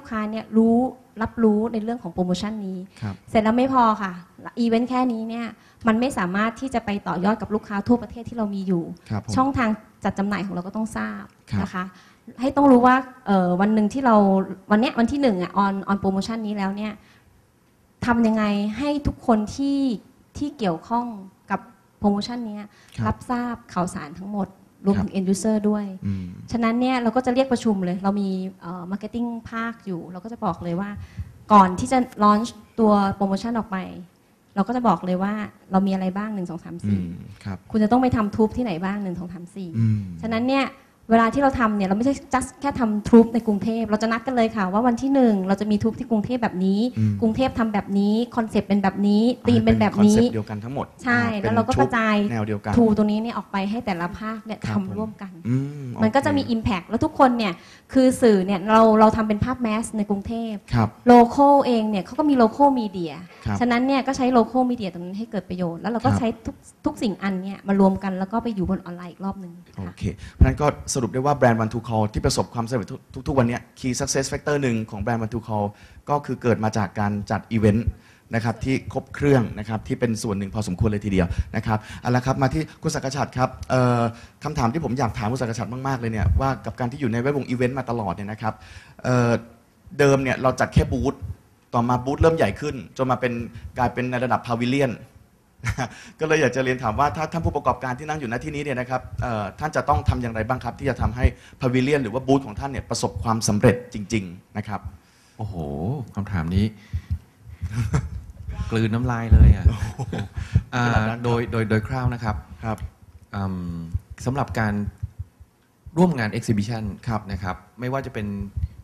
ลูกค้าเนี่ยรู้รับรู้ในเรื่องของโปรโมชั่นนี้ ครับ เสร็จแล้วไม่พอค่ะอีเวนต์แค่นี้เนี่ยมันไม่สามารถที่จะไปต่อยอดกับลูกค้าทั่วประเทศที่เรามีอยู่ ครับผม ช่องทางจัดจำหน่ายของเราก็ต้องทราบครับนะคะ ให้ต้องรู้ว่าเอ่อวันหนึ่งที่เราวันเนี้ยวันที่หนึ่งอะออนออนโปรโมชั่นนี้แล้วเนี่ยทำยังไงให้ทุกคนที่ที่เกี่ยวข้องกับโปรโมชั่นเนี้ยครับ รับทราบข่าวสารทั้งหมด รวมครับถึง end user ด้วยอืมฉะนั้นเนี่ยเราก็จะเรียกประชุมเลย เรามีมาร์เก็ตติ้งภาคอยู่ เราก็จะบอกเลยว่า ก่อนที่จะลอนช์ตัวโปรโมชั่นออกไป เราก็จะบอกเลยว่าเรามีอะไรบ้าง 1 2 3อืม4ครับคุณจะต้องไปทำทูบที่ไหนบ้าง 1 2 3อืม4ฉะนั้นเนี่ย เวลาที่เราทำเนี่ยเราไม่ใช่ just แค่ทำทูบในกรุงเทพเราจะนัดกันเลยค่ะ ว่าวันที่1เราจะมีทูบที่กรุงเทพแบบนี้ อืม กรุงเทพทำแบบนี้คอนเซปต์เป็นแบบนี้ธีมเป็นแบบนี้คอนเซ็ปต์เดียวกันทั้งหมดใช่อ่แล้วเราก็ป็นกชุดระจายแนวเดียวกัน ทูตรงนี้เนี่ยออกไปให้แต่ละภาคเนี่ยครับผม ทำร่วมกัน อืมันก็จะมีโอเค Impact แล้วทุกคนเนี่ยคือสื่อเนี่ยเราเราทำเป็นภาพแมสในกรุงเทพครับ โลโก้เองเนี่ยเขาก็มีโลโก้มีเดียครับฉะนั้นเนี่ยก็ใช้โลโก้มีเดียตรงนั้นให้เกิดประโยชน์ แล้วเราก็ครับ ใช้ทุกทุกสิ่งอันเนี่ยมารวมกันแล้วก็ไปอยู่บนออนไลน์อีกรอบหนึ่งโอค่ะ เคเพราะฉะนั้นก็สรุปได้ว่าแบรนด์ One to Call ที่ประสบความสำเร็จทุกๆวันนี้ย Key Success Factor หนึ่งของแบรนด์ One to Call ก็คือเกิดมาจากการจัดอีเวนต์นะครับที่ครบเครื่องนะครับที่เป็นส่วนหนึ่งพอสมควรเลยทีเดียวนะครับเอาละครับมาที่คุณสักกชัดครับคำถามที่ผมอยากถามคุณสักกชัดมากๆเลยเนี่ยว่ากับการที่อยู่ในแวดวงอีเวนต์มาตลอดเนี่ยนะครับเเดิมเนี่ยเราจัดแค่บูธต่อมาบูธเริ่มใหญ่ขึ้น จนมาเป็นกลายเป็นในระดับพาวิเลียน ก็เลยอยากจะเรียนถามว่าถ้าท่านผู้ประกอบการที่นั่งอยู่ณที่นี้เนี่ยนะครับเอ่อท่านจะต้องทำอย่างไรบ้างครับ ที่จะทำให้พาวิเลียนหรือว่าบูธของท่านเนี่ยประสบความสำเร็จจริง ๆนะครับ โอ้โหคำถามนี้ กลืนน้ำลายเลยอะอ่าขนาดนั้นครับ โดยโดยโดยคร่าวนะครับครับ อืมสำหรับการร่วมงาน Exhibition ครับนะครับ ไม่ว่าจะเป็น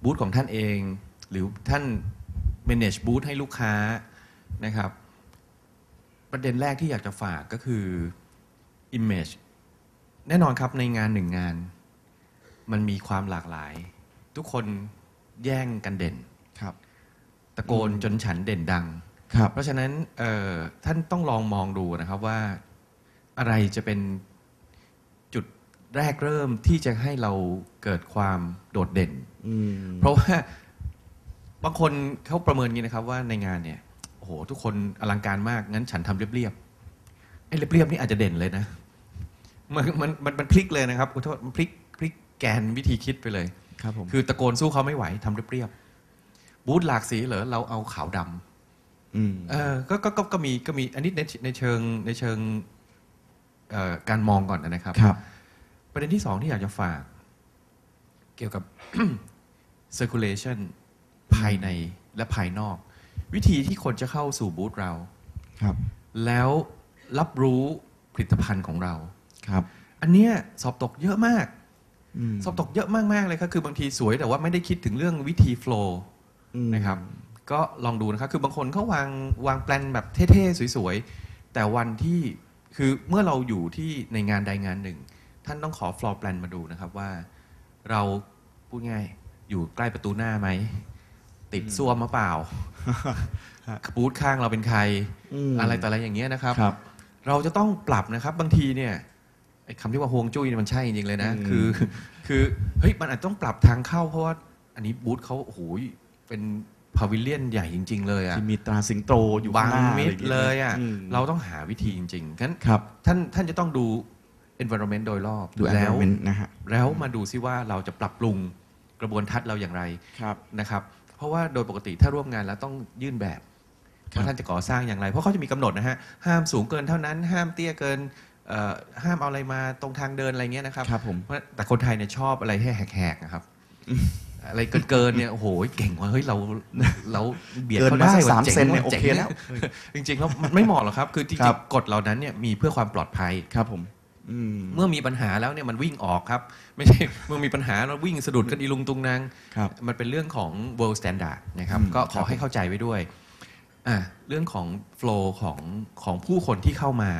บูธของท่านเอง หรือท่าน manage บูธให้ลูกค้านะครับ ประเด็นแรกที่อยากจะฝากก็คือ image แน่นอนครับในงานหนึ่งงาน มันมีความหลากหลาย ทุกคนแย่งกันเด่นครับ ตะโกนจนฉันเด่นดัง ครับ เพราะฉะนั้นเอ่อท่านต้องลองมองดูนะครับว่าอะไรจะเป็นจุดแรกเริ่มที่จะให้เราเกิดความโดดเด่น อืม เพราะว่าบางคนเขาประเมินอย่างนี้นะครับว่าในงานเนี่ย โอ้โหทุกคนอลังการมาก งั้นฉันทำเรียบๆไอ้เรียบๆนี่อาจจะเด่นเลยนะมันมันมันมันพลิกเลยนะครับขอโทษมันพลิกพลิกแกนวิธีคิดไปเลยครับผมคือตะโกนสู้เขาไม่ไหวทำเรียบๆบูธหลากสีเหรอเราเอาขาวดำอืมเออก็ก็ก็ก็มีก็มีอันนี้ในในเชิงในเชิงเอ่อการมองก่อนนะครับครับ ประเด็นที่สองที่อยากจะฝาก เกี่ยวกับ circulation ภายในและภายนอก วิธีที่คนจะเข้าสู่บูธเรา ครับ แล้วรับรู้ผลิตภัณฑ์ของเรา ครับ อันเนี้ยสอบตกเยอะมากอืมสอบตกเยอะมาก ๆ เลยครับ คือบางทีสวยแต่ว่าไม่ได้คิดถึงเรื่องวิธีโฟล์อืม นะครับ ก็ลองดูนะครับ คือบางคนเขาวางวางแปลนแบบเท่ ๆ สวย ๆ แต่วันที่คือเมื่อเราอยู่ที่ในงานใดงานหนึ่ง ท่านต้องขอฟลอร์แปลนมาดูนะครับว่า เราพูดง่ายอยู่ใกล้ประตูหน้าไหม ติดซ่วมมาเปล่าบูธข้างเราเป็นใครมอะไรแต่อะไรอย่างเงี้ยนะครับครับ เราจะต้องปรับนะครับบางทีเนี่ยไอ้คำที่ว่าฮวงจุ้ยเนี่ยมันใช่จริงๆเลยนะอืมคือ คือเฮ้ยมันอาจต้องปรับทางเข้าเพราะว่า อันนี้บูธเขาโอ้โหเป็นพาวิเลียนใหญ่จริง ๆ เลยอะที่มีตราสิงโตอยู่บาข้างงหน้ามิดะไรางงี้เลยอะมเราต้องหาวิธีจริงๆงั้นครับท่านท่านจะต้องดู environment โดยรอบดูแล้ว environment นะฮะแล้วมาดูซิว่าเราจะปรับปรุงกระบวนทัศน์เราอย่างไรครับนะครับ เพราะว่าโดยปกติถ้าร่วมงานแล้วต้องยื่นแบบครับว่าท่านจะก่อสร้างอย่างไร เพราะเขาจะมีกำหนดนะฮะห้ามสูงเกินเท่านั้น ห้ามเตี้ยเกินเอ่อห้ามเอาอะไรมาตรงทางเดินอะไรเงี้ยนะครับครับผมเพราะแต่คนไทยเนี่ยชอบอะไรให้แหกๆนะครับอะไรเกินๆเนี่ยโอ้โหเก่งว่ะเฮ้ยเราเราเบียดเกินเขามาได้สักว่ะสามจ๋งเซนเนี่ยว่ะโอเคจ๋งแล้วจริงๆแล้วมันไม่เหมาะหรอกครับ คือจครัริงบๆกฎเหล่านั้นเนี่ยมีเพื่อความปลอดภัยครับผมอืม เมื่อมีปัญหาแล้วเนี่ยมันวิ่งออกครับ ไม่ใช่เมื่อมีปัญหาแล้ววิ่งสะดุดกันอีลุงตุงนางครับมันเป็นเรื่องของ world standard นะครับอืมก็ขครัอบให้เข้าใจไว้ด้วยอะเรื่องของ flow ของของผู้คนที่เข้ามา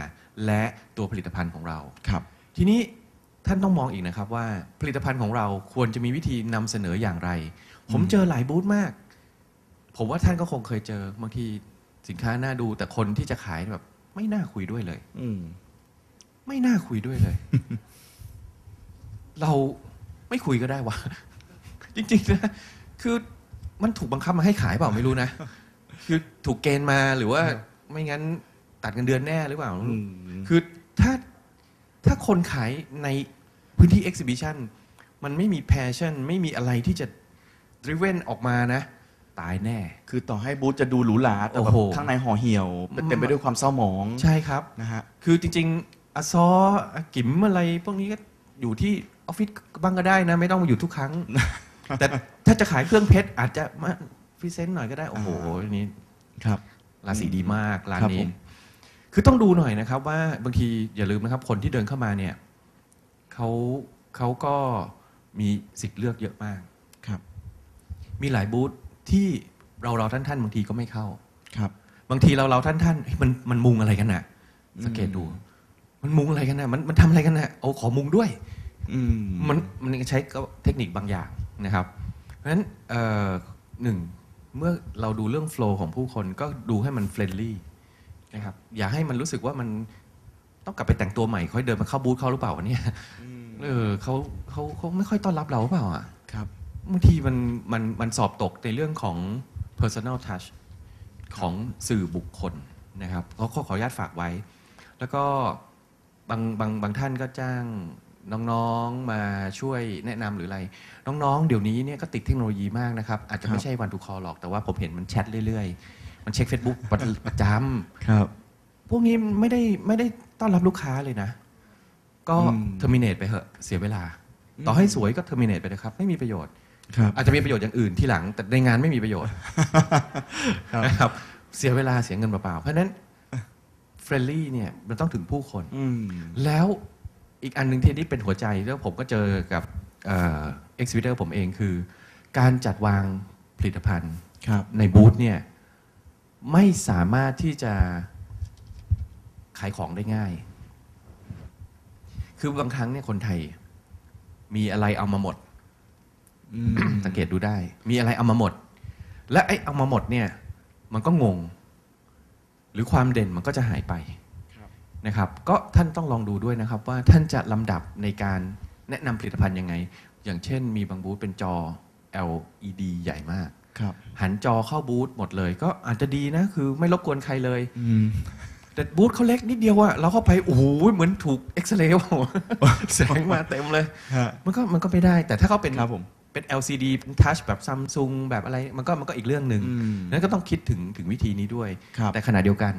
และตัวผลิตภัณฑ์ของเราครับ ทีนี้ท่านต้องมองอีกนะครับว่าผลิตภัณฑ์ของเราควรจะมีวิธีนำเสนออย่างไร ผมเจอหลายบูธมาก ผมว่าท่านก็คงเคยเจอบางทีสินค้าน่าดู แต่คนที่จะขายแบบไม่น่าคุยด้วยเลย อืม ไม่น่าคุยด้วยเลย เราไม่คุยก็ได้วะจริงๆนะคือมันถูกบังคับมาให้ขายเปล่าไม่รู้นะคือถูกเกณฑ์มาหรือว่าไม่งั้นตัดเงินเดือนแน่หรือเปล่าอืมคือถ้าถ้าคนขายในพื้นที่ exhibition มันไม่มี passion ไม่มีอะไรที่จะ driven ออกมานะ ตายแน่ คือต่อให้บูธจะดูหรูหราแต่แบบโอ้โหข้างในห่อเหี่ยวเต็มไปด้วยความเศร้าหมอง ใช่ครับนะฮะคือจริง ๆอซออากิมอะไร พวกนี้ก็อยู่ที่ออฟฟิศบ้างก็ได้นะ ไม่ต้องมาอยู่ทุกครั้ง แต่ถ้าจะขายเครื่องเพชรอาจจะมาพรีเซนต์หน่อยก็ได้ โอ้โหอันนี้ครับราศีดีมากร้านครับนี้ผมคือต้องดูหน่อยนะครับ ว่าบางทีอย่าลืมนะครับ คนที่เดินเข้ามาเนี่ยเขาเขาก็มีสิทธิ์เลือกเยอะมากครับ มีหลายบูธที่เราเราท่านท่านๆบางทีก็ไม่เข้าครับ บางทีเราเราท่านท่านๆเฮ้ยมันมันมุงอะไรกันน่ะอืมสังเกตดู มันมุงอะไรกันน่ะมันมันทำอะไรกันน่ะเอาขอมุงด้วยอืมมันมันใช้ก็เทคนิคบางอย่างนะครับ เพราะฉะนั้นเอ่อหนึ่งเมื่อเราดูเรื่องโฟล์ของผู้คนก็ดูให้มันเฟรนลี่นะครับอย่าให้มันรู้สึกว่ามันต้องกลับไปแต่งตัวใหม่ค่อยเดินมาเข้าบูธเขาหรือเปล่าวะเนี่ยอืมเออเขาเขาเขาไม่ค่อยต้อนรับเราหรือเปล่าอะครับบางทีมันมันมันสอบตกในเรื่องของ personal touch ของสื่อบุคคลนะครับเขาขอขออนุญาตฝากไว้ แล้วก็ บางบางบางท่านก็จ้างน้องๆมาช่วยแนะนำหรืออะไร น้องๆ เดี๋ยวนี้เนี่ยก็ติดเทคโนโลยีมากนะครับ อาจจะครัไม่บใช่วันทูคอหรอกแต่ว่าผมเห็นมันแชทเรื่อยๆ มันเช็ค Facebook ประประจครับำพวกนี้ไม่ได้ไม่ได้ต้อนรับลูกค้าเลยนะ ก็อืม เทอร์มินเนตไปเหอะเสียเวลา ต่อให้สวยก็เทอร์มินเนตไปนะครับ ไม่มีประโยชน์ ครับ อาจจะมีประโยชน์อย่างอื่นที่หลัง แต่ในงานไม่มีประโยชน์ครับนะครับ เสียเวลาเสียเงินเปล่าๆเพราะฉะนั้น เฟรนลี่เนี่ยมันต้องถึงผู้คน อืม แล้วอีกอันหนึ่งที่นี่เป็นหัวใจแล้วผมก็เจอกับเอ็กซิบิเตอร์ผมเองคือ การจัดวางผลิตภัณฑ์ครับ ในบูธเนี่ยไม่สามารถที่จะขายของได้ง่าย คือบางครั้งเนี่ยคนไทย มีอะไรเอามาหมดอืมสังเกตดูได้ มีอะไรเอามาหมด และไอ้เอามาหมดเนี่ย มันก็งง หรือความเด่นมันก็จะหายไปครับนะครับ ก็ท่านต้องลองดูด้วยนะครับ ว่าท่านจะลำดับในการแนะนำผลิตภัณฑ์ยังไง อย่างเช่น มีบางบูธเป็นจอ LED ใหญ่มากครับหันจอเข้าบูธหมดเลย ก็อาจจะดีนะ คือไม่รบกวนใครเลยอืมแต่บูธเขาเล็กนิดเดียวอะเราเข้าไปโอ้โหเหมือนถูกเอ็กซเรย์แสงมาเต็มเลยฮะมันก็มันก็ไม่ได้ แต่ถ้าเขาเป็นครับผม เป็น LCD เป็นทัชแบบซัมซุงแบบอะไรมันก็มันก็อีกเรื่องหนึ่งอืมนั้นก็ต้องคิดถึงถึงวิธีนี้ด้วย ครับแต่ขณะเดียวกัน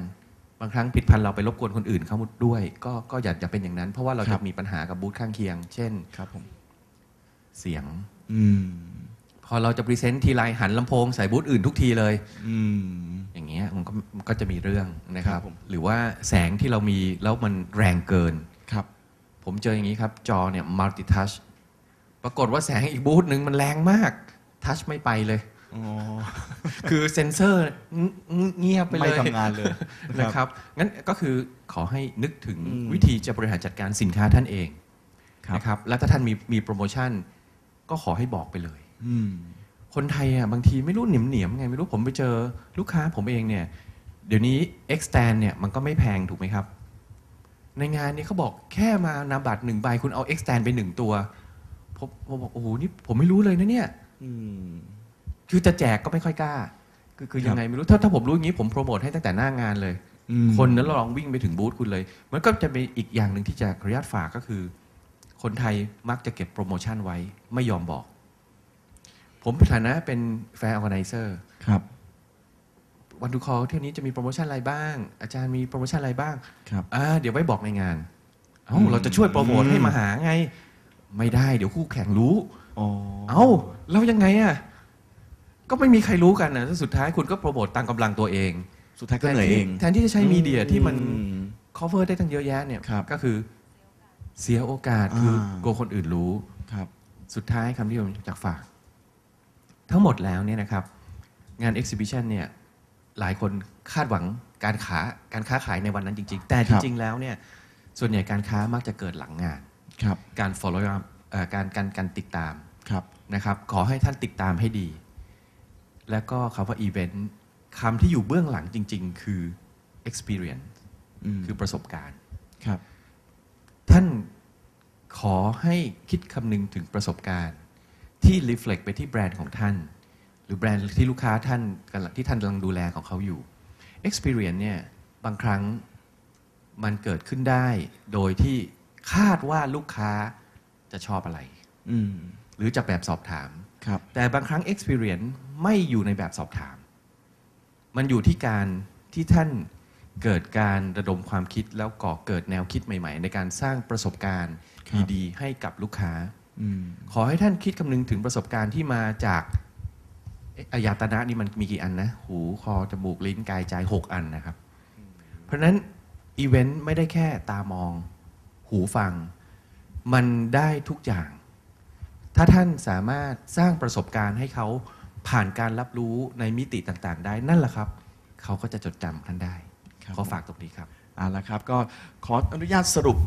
บางครั้งผิดพันเราไปรบกวนคนอื่นเขาด้วย ก็ก็อย่าอย่าเป็นอย่างนั้น เพราะว่าเราครัจะบ มีปัญหากับบูธข้างเคียง เช่น ครับผมเสียง อืมพอเราจะพรีเซนต์ทีไรหันลำโพงใส่บูธอื่นทุกทีเลย อืม อย่างเงี้ยมันก็มันก็จะมีเรื่องนะครัครับบ ผม หรือว่าแสงที่เรามีแล้วมันแรงเกิน ครับ ผมเจออย่างนี้ครับ จอเนี่ยมัลติทัช ปรากฏว่าแสงอีกบูธหนึ่งมันแรงมาก ทัชไม่ไปเลย อ๋อ คือเซ็นเซอร์เงียบไปเลยไม่ทำงานเลยนะครับ งั้นก็คือขอให้นึกถึงอืม วิธีจะบริหารจัดการสินค้าท่านเองครับ นะครับ แล้วถ้าท่านมีมีโปรโมชั่น ก็ขอให้บอกไปเลย อืม คนไทยอะบางทีไม่รู้เหนียมเหนียมๆไง ไม่รู้ผมไปเจอลูกค้าผมเองเนี่ย เดี๋ยวนี้ extend เนี่ยมันก็ไม่แพงถูกไหมครับ ในงานนี้เขาบอกแค่มานามบัตรหนึ่งใบคุณเอา extend ไปหนึ่งตัว ผมผมบอกโอ้โหนี่ผมไม่รู้เลยนะเนี่ย อืม คือจะแจกก็ไม่ค่อยกล้า คือคือครับยังไงไม่รู้ถ้าถ้าผมรู้อย่างนี้ผมโปรโมทให้ตั้งแต่หน้างานเลย อืมคนนั้นลองวิ่งไปถึงบูธคุณเลย มันก็จะเป็นอีกอย่างหนึ่งที่จะขออนุญาตฝากก็คือ คนไทยมักจะเก็บโปรโมชั่นไว้ไม่ยอมบอก ผมในฐานะเป็นแฟร์ออแกไนเซอร์ ครับ วันดูคอเที่ยวนี้จะมีโปรโมชั่นอะไรบ้าง อาจารย์มีโปรโมชั่นอะไรบ้างครับ อ่าเดี๋ยวไว้บอกในงาน เอ้าอืมเราจะช่วยโปรโมทให้มาหาไง ไม่ได้เดี๋ยวคู่แข่งรู้ อ๋อเอ้าแล้วยังไงอะ ก็ไม่มีใครรู้กันนะสุดท้ายคุณก็โปรโมทตามกำลังตัวเอง สุดท้ายก็เหนื่อยเองแทนที่จะใช้มีเดียที่มัน อืม cover ได้ตั้งเยอะแยะเนี่ยครับก็คือเสียโอกาสคืออ่ากลัวคนอื่นรู้ ครับ สุดท้ายคำที่ผมอยากฝาก ทั้งหมดแล้วเนี่ยนะครับ งาน exhibition เนี่ยหลายคนคาดหวังการขาการค้าขายในวันนั้นจริง ๆ แต่คจรับ ริง ๆ แล้วเนี่ยส่วนใหญ่การค้ามักจะเกิดหลังงาน ครับการ follow up เอ่อการการการติดตามครับนะครับ ขอให้ท่านติดตามให้ดี แล้วก็คำว่า event คำที่อยู่เบื้องหลังจริง ๆ คือ experience อืมคือประสบการณ์ ครับท่านขอให้คิดคำนึงถึงประสบการณ์ ที่ reflect ไปที่แบรนด์ของท่าน หรือแบรนด์ที่ลูกค้าท่านกำลังที่ท่านกำลังดูแลของเขาอยู่ experience เนี่ยบางครั้งมันเกิดขึ้นได้โดยที่ คาดว่าลูกค้าจะชอบอะไร อืม หรือจากแบบสอบถาม ครับ แต่บางครั้ง experience ไม่อยู่ในแบบสอบถาม มันอยู่ที่การที่ท่านเกิดการระดมความคิดแล้วก่อเกิดแนวคิดใหม่ ๆ ในการสร้างประสบการณ์ครับ ดีๆให้กับลูกค้า อืม ขอให้ท่านคิดคำนึงถึงประสบการณ์ที่มาจากเอ๊ะอายตนะนี่มันมีกี่อันนะ หูคอจมูกลิ้นกายใจ6อันนะครับ เพราะฉะนั้นอีเวนต์ไม่ได้แค่ตามอง หูฟัง มันได้ทุกอย่าง ถ้าท่านสามารถสร้างประสบการณ์ให้เขาผ่านการรับรู้ในมิติต่างๆ ได้นั่นแหละครับ เขาก็จะจดจำท่านได้ ครับ ขอฝากตรงนี้ครับ เอาละครับก็ขออนุญาตสรุป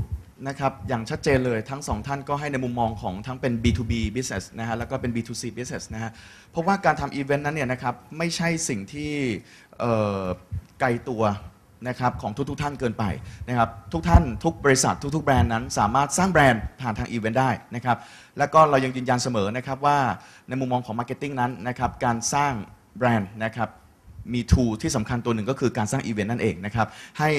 นะครับอย่างชัดเจนเลยทั้งสองท่านก็ให้ในมุมมองของทั้งเป็น B2B business นะฮะแล้วก็เป็น B2C business นะฮะเพราะว่าการทำอีเวนต์นั้นเนี่ยนะครับไม่ใช่สิ่งที่เอ่อไกลตัว นะครับของทุกๆท่านเกินไปนะครับทุกท่านทุกบริษัททุกๆแบรนด์นั้น สามารถสร้างแบรนด์ผ่านทางอีเวนต์ได้นะครับแล้วก็เรายังยืนยันเสมอนะครับว่าในมุมมองของมาร์เก็ตติ้งนั้นนะครับการสร้างแบรนด์นะครับ มี tool ที่สำคัญตัวหนึ่งก็คือการสร้างอีเวนต์นั่นเองนะครับให้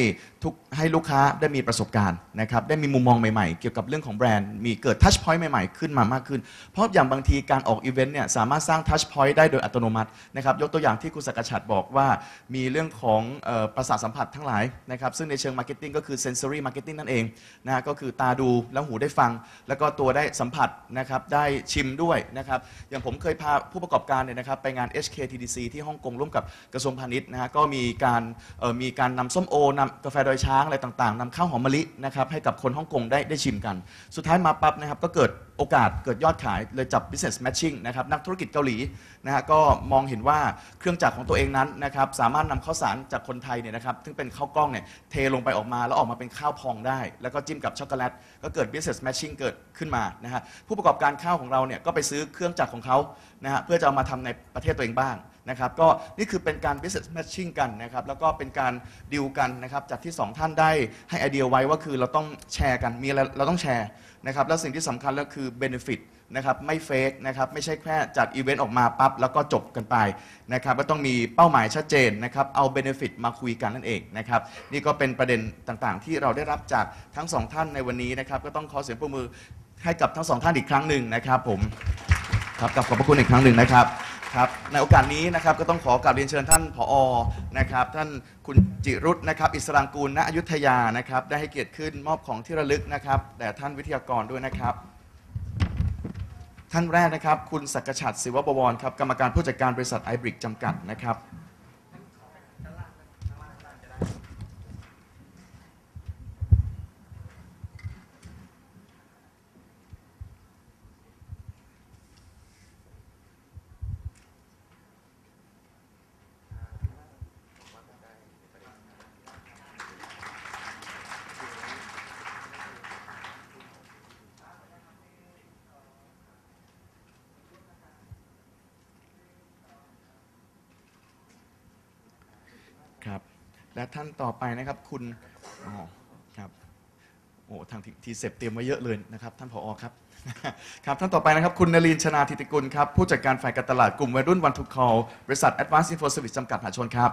ทุกให้ลูกค้าได้มีประสบการณ์นะครับได้มีมุมมองใหม่ๆ เกี่ยวกับเรื่องของแบรนด์มีเกิด touch point ใหม่ๆ ขึ้นมามากขึ้น เพราะอย่างบางทีการออกอีเวนต์เนี่ยสามารถสร้าง touch point ได้โดยอัตโนมัตินะครับยกตัวอย่างที่คุณสกชัดบอกว่ามีเรื่องของเอ่อประสาทสัมผัสทั้งหลายนะครับซึ่งในเชิง marketing ก็คือ sensory marketing นั่นเองนะฮะก็คือตาดูแล้วหูได้ฟัง แล้วก็ตัวได้สัมผัสนะครับได้ชิมด้วยนะครับอย่างผมเคยพาผู้ประกอบการเนี่ยนะครับไปงาน HKTDC ที่ฮ่องกงร่วมกับกระทรวงพาณิชย์นะฮะก็มีการมีการนำส้มโอนำกาแฟดอยช้างอะไรต่างๆนำข้าวหอมมะลินะครับให้กับคนฮ่องกงได้ได้ชิมกัน สุดท้ายมาปั๊บนะครับก็เกิดโอกาสเกิดยอดขายเลยจับ business matching นะครับนักธุรกิจเกาหลีนะฮะก็มองเห็นว่าเครื่องจักรของตัวเองนั้นนะครับสามารถนำข้าวสารจากคนไทยเนี่ยนะครับซึ่งเป็นข้าวกล้องเนี่ยเทลงไปออกมาแล้วออกมาเป็นข้าวพองได้ แล้วก็จิ้มกับช็อกโกแลตก็เกิด business matching เกิดขึ้นมานะฮะผู้ประกอบการข้าวของเราเนี่ยก็ไปซื้อเครื่องจักรของเขานะฮะเพื่อจะเอามาทำในประเทศตัวเองบ้าง นะครับก็นี่คือเป็นการ business matching กันนะครับแล้วก็เป็นการดิวกันนะครับจากที่สองท่านได้ให้ไอเดียไว้ว่าคือเราต้องแชร์กันมีอะไรเราต้องแชร์นะครับแล้วสิ่งที่สำคัญแล้วคือ benefit นะครับไม่เฟกนะครับไม่ใช่แค่จัดอีเวนต์ออกมาปั๊บแล้วก็จบกันไปนะครับก็ต้องมีเป้าหมายชัดเจนนะครับเอาเบนฟิตมาคุยกันนั่นเองนะครับนี่ก็เป็นประเด็นต่างๆ ที่เราได้รับจากทั้งสองท่านในวันนี้นะครับก็ต้องขอเสียงปรบมือให้กับทั้งสองท่านอีกครั้งหนึ่งนะครับผม ครับกับขอบพระคุณอีกครั้งหนึ่งนะครับครับในโอกาสนี้นะครับก็ต้องขอกราบเรียนเชิญท่านผอนะครับ ท่านคุณจิรุตนะครับ อิสรางกูลณอยุธยานะครับ ได้ให้เกียรติขึ้นมอบของที่ระลึกนะครับแด่ท่านวิทยากรด้วยนะครับ ท่านแรกนะครับ คุณศักกชัดศิวบวรครับกรรมการผู้จัดการบริษัทไอบริกจำกัดนะครับ และท่านต่อไปนะครับคุณอ๋อครับโอ้ทางทีเซปเตรียมไว้เยอะเลยนะครับท่านผอครับครับท่านต่อไปนะครับคุณนลินชนาธิติกุลครับผู้จัดการฝ่ายการตลาดกลุ่มวัยรุ่นวันทุกคอบริษัท Advanced Info Service จำกัดมหาชนครับ